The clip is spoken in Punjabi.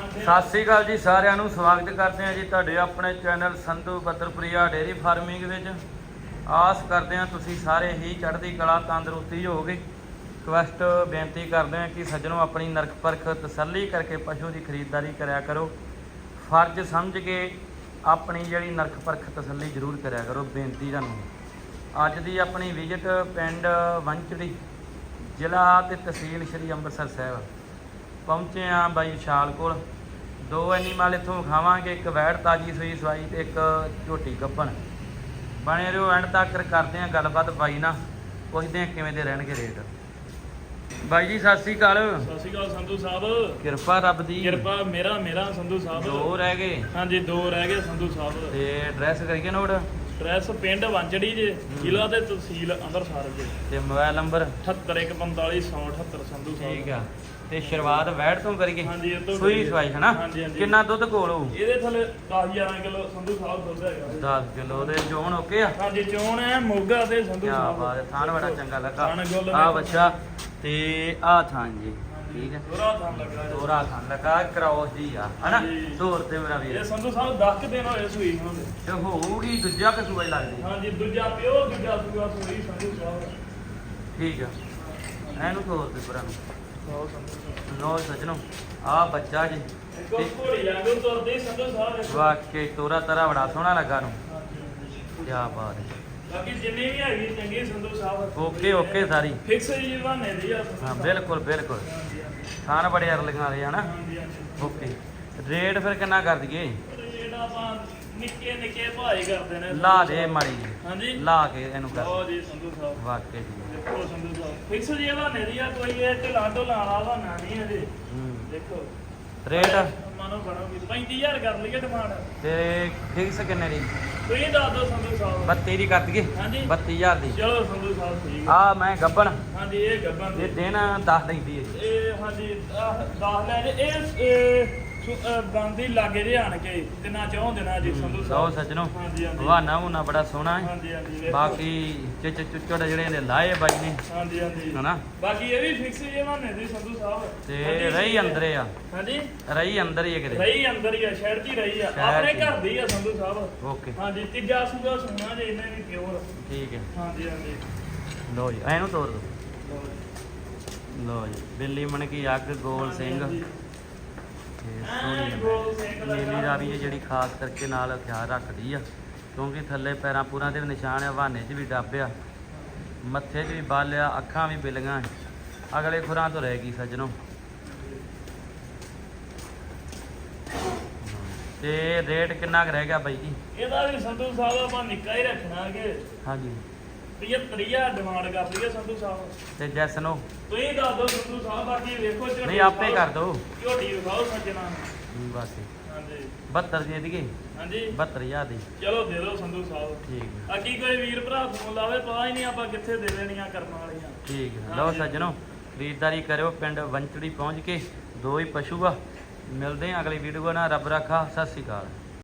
ਸਤਿ ਸ੍ਰੀ ਅਕਾਲ ਜੀ ਸਾਰਿਆਂ ਨੂੰ, ਸਵਾਗਤ ਕਰਦੇ ਹਾਂ ਜੀ ਤੁਹਾਡੇ ਆਪਣੇ channel Sandhu Badarpriya dairy farming ਵਿੱਚ। ਆਸ ਕਰਦੇ ਹਾਂ ਤੁਸੀਂ ਸਾਰੇ ਹੀ ਚੜ੍ਹਦੀ ਕਲਾ, ਤੰਦਰੁਸਤੀ ਹੋਗੇ ਰਿਕਵੈਸਟ ਬੇਨਤੀ ਕਰਦੇ ਹਾਂ ਕਿ ਸੱਜਣੋ ਆਪਣੀ ਨਰਕ ਪਰਖ ਤਸੱਲੀ ਕਰਕੇ ਪਸ਼ੂ ਦੀ ਖਰੀਦਦਾਰੀ ਕਰਿਆ ਕਰੋ। ਫਰਜ਼ ਸਮਝ ਕੇ ਆਪਣੀ ਜਿਹੜੀ ਨਰਕ ਪਰਖ ਤਸੱਲੀ ਜ਼ਰੂਰ ਕਰਿਆ ਕਰੋ, ਬੇਨਤੀ ਤੁਹਾਨੂੰ। ਅੱਜ ਦੀ ਆਪਣੀ ਵਿਜ਼ਿਟ ਪਿੰਡ ਵੰਚੜੀ ਜ਼ਿਲ੍ਹਾ ਤੇ ਤਹਿਸੀਲ ਸ਼੍ਰੀ ਅੰਮ੍ਰਿਤਸਰ ਸਾਹਿਬ। ਪਹੁੰਚੇ ਆ ਬਾਈ ਵਿਸ਼ਾਲ ਕੋਲ। ਦੋ ਐਨੀਮਲ ਇੱਥੋਂ ਖਾਵਾਂਗੇ ਇੱਕ ਵੈੜ ਤਾਜੀ ਸੂਈ ਸਵਾਈ ਤੇ ਇੱਕ ਝੋਟੀ ਗੱਭਣ। ਬਣੇ ਰਹੋ ਐਂਡ ਤੱਕ ਕਰਦੇ ਆ ਗੱਲਬਾਤ ਬਾਈ ਨਾਲ। ਪੁੱਛਦੇ ਆ ਕਿਵੇਂ ਦੇ ਰਹਿਣਗੇ ਰੇਟ। ਬਾਈ ਜੀ ਸਤਿ ਸ੍ਰੀ ਅਕਾਲ। ਸਤਿ ਸ਼੍ਰੀ ਅਕਾਲ ਸੰਧੂ ਸਾਹਿਬ। ਕਿਰਪਾ ਰੱਬ ਦੀ। ਕਿਰਪਾ ਮੇਰਾ ਮੇਰਾ ਸੰਧੂ ਸਾਹਿਬ। ਦੋ ਰਹਿ ਗਏ। ਹਾਂਜੀ ਦੋ ਰਹਿ ਗਏ ਸੰਧੂ ਸਾਹਿਬ। ਤੇ ਐਡਰੈਸ ਕਰੀਏ ਨੋਟ? ਐਡਰੈਸ ਪਿੰਡ ਵਾਂਚੜੀ ਜੇ ਜ਼ਿਲ੍ਹਾ ਤੇ ਤਹਿਸੀਲ ਅੰਮ੍ਰਿਤਸਰ ਜੇ। ਤੇ ਮੋਬਾਈਲ ਨੰਬਰ? 78145 ਸੰਧੂ ਸਾਹਿਬ। ਠੀਕ ਆ। ਤੇ ਸ਼ੁਰੂਆਤ ਵੈੜ ਤੋਂ ਕਰੀਏ। ਹਾਂਜੀ ਇਹ ਤੋਂ ਸੂਈ ਕਰੀਏ। ਸਵਾਈ ਹਨਾ? ਹਾਂਜੀ, ਹਾਂਜੀ। ਕਿੰਨਾ ਦੁੱਧ ਕੋਲ ਹੋਊ? ਇਹਦੇ ਥੱਲੇ 10 11 ਕਿਲੋ ਸੰਧੂ ਸਾਹਿਬ ਦੁੱਧ ਹੈਗਾ। 10 ਕਿਲੋ ਦੇ ਚੋਣ ਓਕੇ ਆ? ਹਾਂਜੀ ਚੋਣ ਹੈ ਮੋਗਾ ਤੇ ਸੰਧੂ ਕਿਆ ਸਾਹਿਬ। ਬਾਤ ਹੈ ਥਾਨ ਬੜਾ ਚੰਗਾ ਲੱਗਾ। ਥਣ ਗੁੱਲ ਆ ਵਿੱਚ। ਬੱਚਾ ਤੇ ਆ ਥਾਨ ਜੀ ਠੀਕ ਹੈ। ਦੋਰਾ ਥਾਂ ਲੱਗਾ। ਦੋਰਾ ਥਾਨ ਲੱਗਾ ਕ੍ਰੋਸ ਜੀ ਆ ਹਨਾ? ਹਾਂਜੀ। ਦੋਰ ਤੇ ਮੇਰਾ ਵੀਰ। ਇਹ ਸੰਧੂ ਸਾਹਿਬ 10 ਦਿਨ ਹੋਏ ਸੂਈ ਨੂੰ ਦੇ। ਤੇ ਹੋਊਗੀ ਦੂਜਾ ਕਸੂਆ ਹੀ ਲੱਗਦੀ। ਹਾਂਜੀ ਦੂਜਾ ਪਿਓ ਦੂਜਾ ਸੂਆ ਸੂਈ ਸੰਧੂ ਸਾਹਿਬ। ਠੀਕ ਆ। ਇਹਨੂੰ ਤੋਰ ਦੇ ਪਰਾਂ ਨੂੰ। ਲੋ ਸਜਣੋ ਆ ਬੱਚਾ ਜੀ। ਘੋੜੀ ਤੁਰਦੇ ਸੰਧੂ। ਵਾਕਈ ਤੋਰਾ ਤਰਾ ਬੜਾ ਸੋਹਣਾ ਲੱਗਾ ਨੂੰ। ਕੀ ਬਾਤ ਹੈ। ਬਾਕੀ ਜਿੰਨੀ ਵੀ ਹੈਗੀ ਚੰਗੀ ਸੰਧੂ ਸਾਹਿਬ। Okay okay sorry. ਫਿਕਸ ਜੀ ਬਹਾਨੇ ਦੀ ਆ। ਸੰਧੂ ਹਾਂ ਸਾਹਿਬ। ਬਿਲਕੁਲ ਬਿਲਕੁਲ। ਥਾਨ ਬੜੇ ਅਰਲੀਆਂ ਵਾਲੇ ਹਨਾ? ਹਾਂਜੀ ਹਾਂਜੀ। ਓਕੇ। ਰੇਟ ਫਿਰ ਕਿੰਨਾ ਕਰ ਦਈਏ? ਆਪਾਂ ਨਿੱਕੇ ਨਿੱਕੇ ਭਾਈ ਕਰਦੇ ਨੇ। ਲਾ ਦੇ ਮਾੜੀ ਜੀ ਹਾਂਜੀ। ਲਾ ਕੇ ਇਹਨੂੰ ਕਰ। ਲਓ ਜੀ ਸੰਧੂ ਸਾਹਿਬ। ਵਾਕਈ ਜੀ। ਦੇਖੋ ਸੰਧੂ ਸਾਹਿਬ ਫਿਕਸ ਜੀ ਬਹਾਨੇ ਦੀ ਆ ਕੋਈ ਇਹ ਢਿਲਾ ਢੋਲਾ ਵਾਲਾ ਬਹਾਨਾ ਨਹੀਂ ਹੂੰ। ਦੇਖੋ। ਰੇਟ? ਮਾਨੋ ਬਣੋਗੀ 35000 ਕਰ ਲਈਏ ਡਿਮਾਂਡ ਤੇ ਫਿਕਸ ਕਿੰਨੇ ਦੀ? ਤੁਸੀਂ ਦੱਸ ਦਿਓ ਸੰਧੂ ਸਾਹਿਬ। 32 ਦੀ ਕਰ ਦਈਏ? ਹਾਂਜੀ। 32000 ਦੀ। ਚਲੋ ਸੰਧੂ ਸਾਹਿਬ ਠੀਕ ਆ। ਆ ਮੈਂ ਗੱਬਣ। ਹਾਂਜੀ ਇਹ ਗੱਬਾਂ ਇਹ ਦੇ ਦਿਨ 10 ਦਿੰਦੀ ਹੈ ਇਹ ਹਾਂਜੀ 10 ਲੈ ਜੇ। ਇਹ ਬੰਦੀ ਲਾਗੇ ਜੇ ਆਣ ਕੇ ਤਿੰਨਾਂ ਚੌਂ ਦਿਨਾਂ ਜੀ ਸੰਧੂ ਲਓ ਸਾਹਿਬ। ਸੱਜਣੋ ਹਾਂਜੀ ਹਾਂਜੀ। ਹਵਾਨਾ ਹੁਨਾ ਬੜਾ ਸੋਹਣਾ ਹੈ। ਹਾਂਜੀ ਹਾਂਜੀ ਵੇਖੋ। ਬਾਕੀ ਚਿੱਚ ਚੁੱਚੜ ਜਿਹੜੇ ਨੇ ਲਾਏ ਬਾਈ ਨੇ। ਹਾਂਜੀ ਹਾਂਜੀ। ਹਨਾ? ਬਾਕੀ ਇਹ ਵੀ ਫਿਕਸ ਜੇ ਬਹਾਨੇ ਦੀ ਸੰਧੂ ਸਾਹਿਬ। ਤੇ। ਰਹੀ ਅੰਦਰੇ ਆ। ਹਾਂਜੀ। ਰਹੀ ਅੰਦਰ ਹੀ ਹੈ ਕਿਤੇ। ਰਹੀ ਅੰਦਰ ਹੀ ਆ ਸ਼ਹਿਰ ਹੀ ਰਹੀ ਆ। ਆਪਣੇ। ਘਰ ਦੀ ਆ ਸੰਧੂ ਸਾਹਿਬ। ਓਕੇ। ਹਾਂਜੀ ਤੀਜਾ ਸੂਗਾ ਸੁਣਾ ਜੇ ਇਹਨੇ ਵੀ ਪਿਓਰ ਠੀਕ ਹੈ। ਹਾਂਜੀ ਹਾਂਜੀ। ਲਓ ਜੀ ਇਹਨੂੰ ਤੋੜ ਦਿਓ ਲਓ ਜੀ। ਬਿੱਲੀ ਮਣ ਕੀ ਅੱਗ ਗੋਲ ਸਿੰਘ। ਤੇ ਸੋਹਣੀ ਨੀਲੀ ਦਾ ਵੀ ਇਹ ਜਿਹੜੀ ਖਾਸ ਕਰਕੇ ਨਾਲ ਹਥਿਆਰ ਰੱਖਦੀ ਆ ਕਿਉਂਕਿ ਥੱਲੇ ਪੈਰਾਂ ਪੂਰਾਂ ਦੇ ਵੀ ਨਿਸ਼ਾਨ ਆ ਹਵਾਨੇ 'ਚ ਵੀ ਡੱਬ ਆ ਮੱਥੇ 'ਚ ਵੀ ਬੱਲ ਆ ਅੱਖਾਂ ਵੀ ਬਿਲੀਆਂ ਅਗਲੇ ਖੁਰਾਂ ਤੋਂ ਰਹੇਗੀ ਸੱਜਣੋ। ਤੇ ਰੇਟ ਕਿੰਨਾ ਕੁ ਰਹਿ ਗਿਆ ਬਾਈ ਜੀ? ਇਹਦਾ ਵੀ ਸੰਧੂ ਸਾਹਿਬ ਆਪਾਂ ਨਿੱਕਾ ਹੀ ਰੱਖਣਾ ਕਿ ਹਾਂਜੀ। 75000 ਡਿਮਾਂਡ ਕਰ ਲਈਏ ਸੰਧੂ ਸਾਹਿਬ। ਤੇ ਜੈਸ ਨੂੰ ਤੁਸੀਂ ਦੱਸ ਦਿਓ ਸੰਧੂ ਸਾਹਿਬ ਬਾਕੀ ਵੇਖੋ ਝੋਟੀ ਨਹੀਂ ਆਪੇ ਕਰ ਦੋ ਝੋਟੀ ਵਿਖਾਓ ਸੱਜਣਾ ਨੂੰ। ਬਸ ਹਾਂਜੀ। 72 ਦੀ ਦੀਏ ਹਾਂਜੀ। 72000 ਦੀ। ਚਲੋ ਦੇ ਦਿਓ ਸੰਧੂ ਸਾਹਿਬ। ਠੀਕ ਹੈ। ਬਾਕੀ ਕੋਈ ਵੀਰ ਭਰਾ ਫੋਨ ਲਾਵੇ ਪਤਾ ਹੀ ਨਹੀਂ ਆਪਾਂ ਕਿੱਥੇ ਦੇ ਦੇਣੀਆਂ ਕਰਨ ਵਾਲੀਆਂ। ਠੀਕ ਹੈ। ਲਓ ਸੱਜਣੋ ਖਰੀਦਦਾਰੀ ਕਰਿਓ ਪਿੰਡ ਵੰਚੜੀ ਪਹੁੰਚ ਕੇ ਦੋ ਹੀ ਪਸ਼ੂ ਆ। ਮਿਲਦੇ ਹਾਂ ਅਗਲੀ ਵੀਡੀਓ ਨਾਲ। ਰੱਬ ਰੱਖਾ ਸਤਿ ਸ਼੍ਰੀ ਅਕਾਲ।